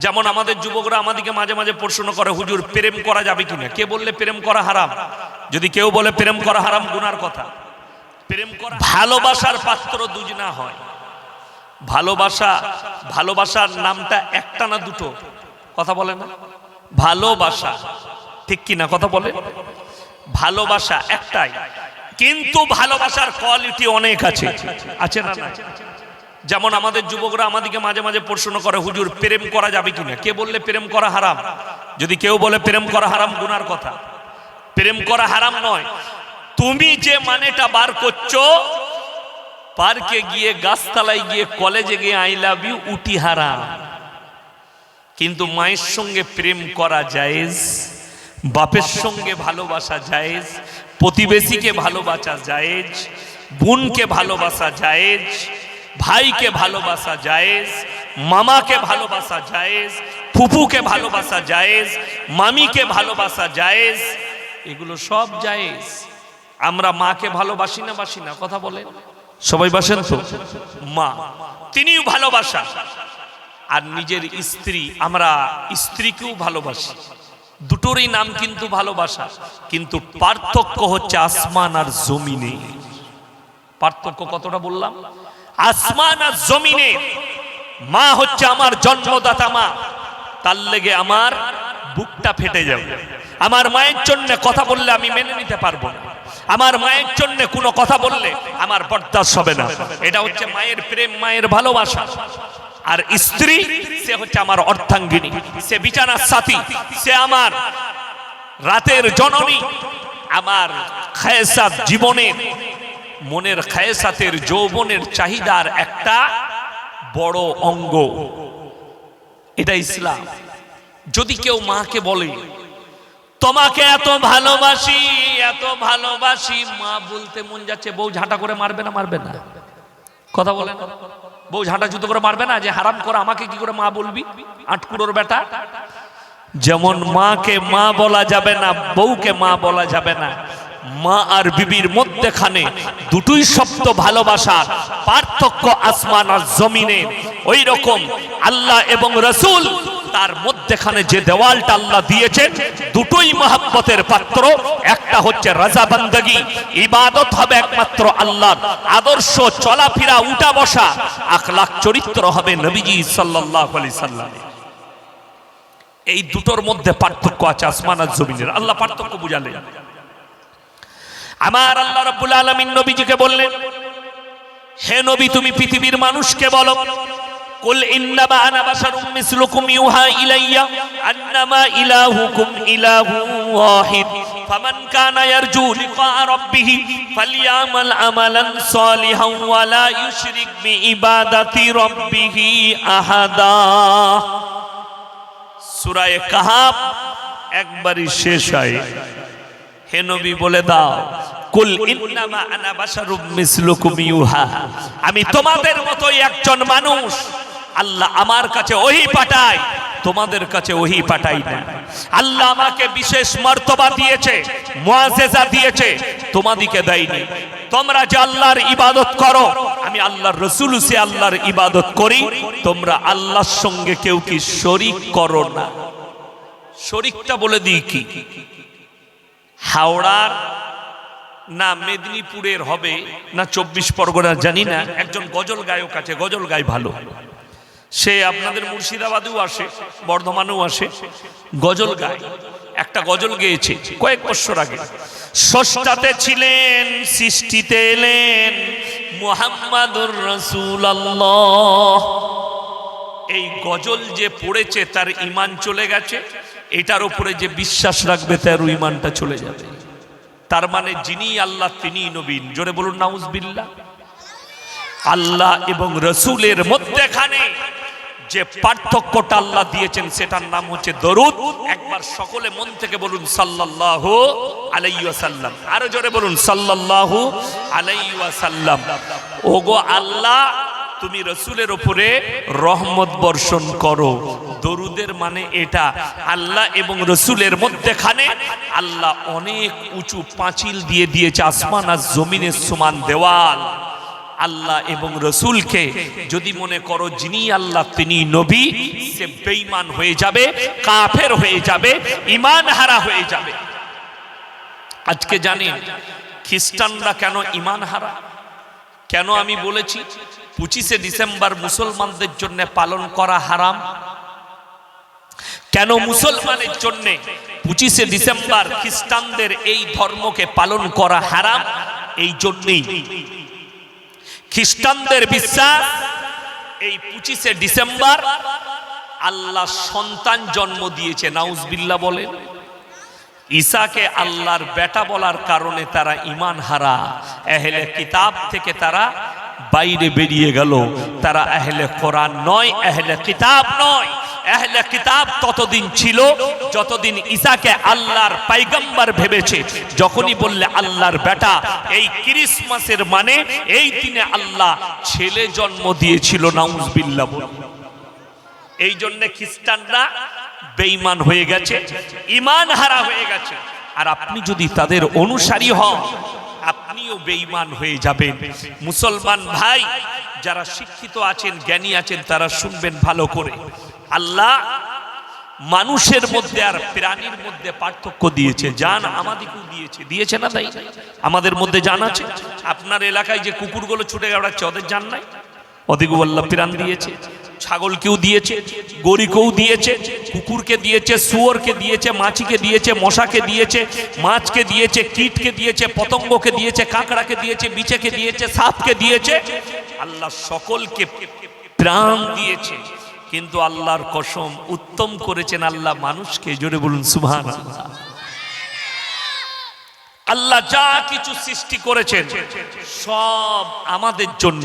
যেমন আমাদের যুবকরা আমাদেরকে মাঝে মাঝে প্রশ্ন করে, হুজুর, প্রেম করা যাবে কিনা? কে বললে প্রেম করা হারাম? যদি কেউ বলে প্রেম করা হারাম, গুনার কথা। প্রেম করা ভালোবাসার পাত্র দুজনা হয়। ভালোবাসা, ভালোবাসার নামটা একটা না দুটো? কথা বলে না? ভালোবাসা। ঠিক কি না কথা বলে? ভালোবাসা একটাই। কিন্তু ভালোবাসার কোয়ালিটি অনেক আছে। আছে না? যেমন আমাদের যুবকরা আমাদেরকে মাঝে মাঝে প্রশ্ন করে, হুজুর, প্রেম করা যাবে কিনা? কে বললে, প্রেম করা হারাম? যদি কেউ বলে, প্রেম করা হারাম, গুনার কথা। প্রেম করা হারাম নয়। তুমি যে মানেটা বার করছ, পার্কে গিয়ে, গাছতলায় গিয়ে, কলেজে গিয়ে, আই লাভ ইউ, উটি হারাম। কিন্তু মায়ের সঙ্গে প্রেম করা জায়েজ, বাপের সঙ্গে ভালোবাসা জায়েজ, প্রতিবেশীকে ভালোবাসা জায়েজ, বোনকে ভালোবাসা জায়েজ ভাইকে ভালোবাসা জায়েজ, মামাকে ভালোবাসা জায়েজ, ফুফুকে ভালোবাসা জায়েজ, মামিকে ভালোবাসা জায়েজ, এগুলো সব জায়েজ। আমরা মাকে ভালোবাসি না বাসি না, কথা বলে সবাই বাসেন তো? মা, তিনিও ভালোবাসা। আর নিজের স্ত্রী, আমরা স্ত্রীকেও ভালোবাসি। দুটোরই নাম কিন্তু ভালোবাসা, কিন্তু পার্থক্য হচ্ছে আসমান আর জমিনে। পার্থক্য কতটা বললাম? আসমান আর জমিনে মা হচ্ছে আমার জন্মদাতা মা। তার লেগে আমার বুকটা ফেটে যাবে। আমার মায়ের জন্য কথা বললে আমি মেনে নিতে পারব না। আমার মায়ের জন্য কোনো কথা বললে আমার বরদাস্ত হবে না। এটা হচ্ছে মায়ের প্রেম, মায়ের ভালোবাসা। আর স্ত্রী, সে হচ্ছে আমার অর্থাঙ্গিনী সে বিছানার সাথী, সে আমার রাতের জননী, আমার খায়সাত জীবনের মনের খায়সাতের যৌবনের চাহিদার একটা বড় অঙ্গ। এটা ইসলাম। যদি কেউ মাকে বলে, তোমাকে এত ভালোবাসি এত ভালোবাসি। মা বলতে মন যাচ্ছে, বউ ঝাঁটা করে মারবে না মারবে না? কথা বলেন বউ ঝাঁটা জুতো করে মারবে না, যে হারাম করে, আমাকে কি করে মা বলবি? আটকুড়োর বেটা। যেমন মাকে মা বলা যাবে না, বউকে মা বলা যাবে না। মা আর বিবির মধ্যেখানে দুটোই শব্দ ভালোবাসার পার্থক্য আসমান আর জমিনে। ওই রকম আল্লাহ এবং রসুল তার মধ্যেখানে যে দেওয়ালটা আল্লাহ দিয়েছেন, দুটোই মহাব্বতের পাত্র। একটা হচ্ছে রাজা বান্দগি, ইবাদত হবে একমাত্র আল্লাহর। আদর্শ চলাফেরা, উঠা বসা, আখলাখ চরিত্র হবে নবীজি সাল্লাল্লাহু আলাইহি সাল্লাম এই দুটোর মধ্যে পার্থক্য আছে আসমান আর জমিনের। আল্লাহ পার্থক্য বুঝালেন। আমার আল্লাহ রাব্বুল আলামিন নবীজিকে বললেন, হে নবী, তুমি পৃথিবীর মানুষকে বলো, কুল ইন্নামা আনা বাশারুম মিসলুকুম ইউহা ইলাইয়া, আন্নামা ইলাহুকুম ইলাহু ওয়াহিদ, ফামান কানা ইয়ারজু লিকা রাব্বিহ ফালইয়ামাল আমালান সালিহান ওয়া লা ইউশরিক বিইবাদাতি রাব্বিহ আহাদা। সূরায়ে কাহাব একবারই শেষ হয়। হে নবী বলে দাও, কুল ইন্নামা আনা বাশারুম মিসলুকুম ইউহা। আমি তোমাদের মতোই একজন মানুষ। আল্লাহ আমার কাছে ওহি পাঠায়, তোমাদের কাছে ওহি পাঠাই না। আল্লাহ আমাকে বিশেষ মর্তবা দিয়েছে মুআজিজা দিয়েছে, তোমাদিকে দেয়নি। তোমরা যে আল্লাহর ইবাদত করো, আমি আল্লাহর রসুল সে আল্লাহর ইবাদত করি, তোমরা আল্লাহর সঙ্গে কেউ কি শরিক করো না। শরিকটা বলে দিই কি? হাওড়ার, না মেদিনীপুরের হবে, না চব্বিশ পরগনার, জানি না, একজন গজল গায়ক আছে, গজল গায় ভালো। সে আপনাদের মুর্শিদাবাদেও আসে, বর্ধমানেও আসে, গজল গায়। একটা গজল গেয়েছে কয়েক বছর আগে। ষষ্ঠাতে ছিলেন, সৃষ্টিতে এলেন মুহাম্মাদুর রসুল এই গজল যে পড়েছে, তার ইমান চলে গেছে। এটার উপরে যে বিশ্বাস রাখবে, তার ইমানটা চলে যাবে। তার মানে যিনি আল্লাহ তিনি নবীন। জোরে বলুন, নাউজবিল্লাহ। আল্লাহ এবং রসুলের মধ্যেখানে যে পার্থক্যটা আল্লাহ দিয়েছেন, সেটার নাম হচ্ছে দরুদ। একবার সকলে মন থেকে বলুন, সাল্লাল্লাহু আলাইহি ওয়াসাল্লাম। আরও জোরে বলুন, সাল্লাল্লাহু আলাইহি ওয়াসাল্লাম। ওগো আল্লাহ তুমি রসুলের ওপরে রহমত বর্ষণ করো। দরুদের মানে এটা, আল্লাহ এবং রসুলের মধ্যেখানে আল্লাহ অনেক উঁচু পাঁচিল দিয়ে দিয়েছে, আসমান আর জমিনের সমান দেওয়াল। আল্লাহ এবং রসুলকে যদি মনে করো যিনি আল্লাহ, তিনি নবী, সে বেঈমান হয়ে যাবে, কাফের হয়ে যাবে ইমান হারা হয়ে যাবে। আজকে জানি খ্রিস্টানরা কেন ইমান হারা কেন আমি বলেছি? পঁচিশে ডিসেম্বর মুসলমানদের জন্য পালন করা হারাম? কেন মুসলমানের জন্য পঁচিশে ডিসেম্বর খ্রিস্টানদের এই ধর্মকে পালন করা হারাম? এই জন্যেই। খ্রিস্টানদের বিশ্বাস, এই পঁচিশে ডিসেম্বর আল্লাহ সন্তান জন্ম দিয়েছে নাউজবিল্লা বলেন। ঈসাকে আল্লাহর বেটা বলার কারণে তারা ইমান হারা। এহলে কিতাব থেকে তারা বাইরে বেরিয়ে গেল। তারা আহলে কোরআন নয়, আহলে কিতাব নয়। আহলে কিতাব ততদিন ছিল যতদিন ঈসাকে আল্লাহর পাইগম্বর ভেবেছে। যখনই বললে আল্লাহর বেটা, এই ক্রিসমাসের মানে এই দিনে আল্লাহ ছেলে জন্ম দিয়েছিল, নাউজবিল্লাহ বলে। এই জন্য খ্রিস্টানরা বেঈমান হয়ে গেছে ইমান হারা হয়ে গেছে। আর আপনি যদি তাদের অনুসারী হন আপনিও বেঈমান হয়ে যাবেন। মুসলমান ভাই, যারা শিক্ষিত আছেন, জ্ঞানী আছেন, তারা শুনবেন ভালো করে। আল্লাহ মানুষের মধ্যে আর প্রাণীর মধ্যে পার্থক্য দিয়েছে। জান আমাদেরকেও দিয়েছে। দিয়েছে না তাই আমাদের মধ্যে জান আছে? আপনার এলাকায় যে কুকুরগুলো ছুটে বেড়াচ্ছে, ওদের জান নাই? ওদিকে আল্লাহ প্রাণ দিয়েছে। ছাগলকেও দিয়েছে, গরিকেও দিয়েছে, কুকুরকে দিয়েছে, শুয়োরকে দিয়েছে, মাছিকে দিয়েছে, মশাকে দিয়েছে, মাছকে দিয়েছে, কীটকে দিয়েছে, পতঙ্গকে দিয়েছে, কাঁকড়াকে দিয়েছে বিচেকে দিয়েছে, সাপকে দিয়েছে। আল্লাহ সকলকে প্রাণ দিয়েছে, কিন্তু আল্লাহর কসম উত্তম করেছেন আল্লাহ মানুষকে, জোরে বলুন সুভান আল্লাহ যা কিছু সৃষ্টি করেছেন, সব আমাদের জন্য।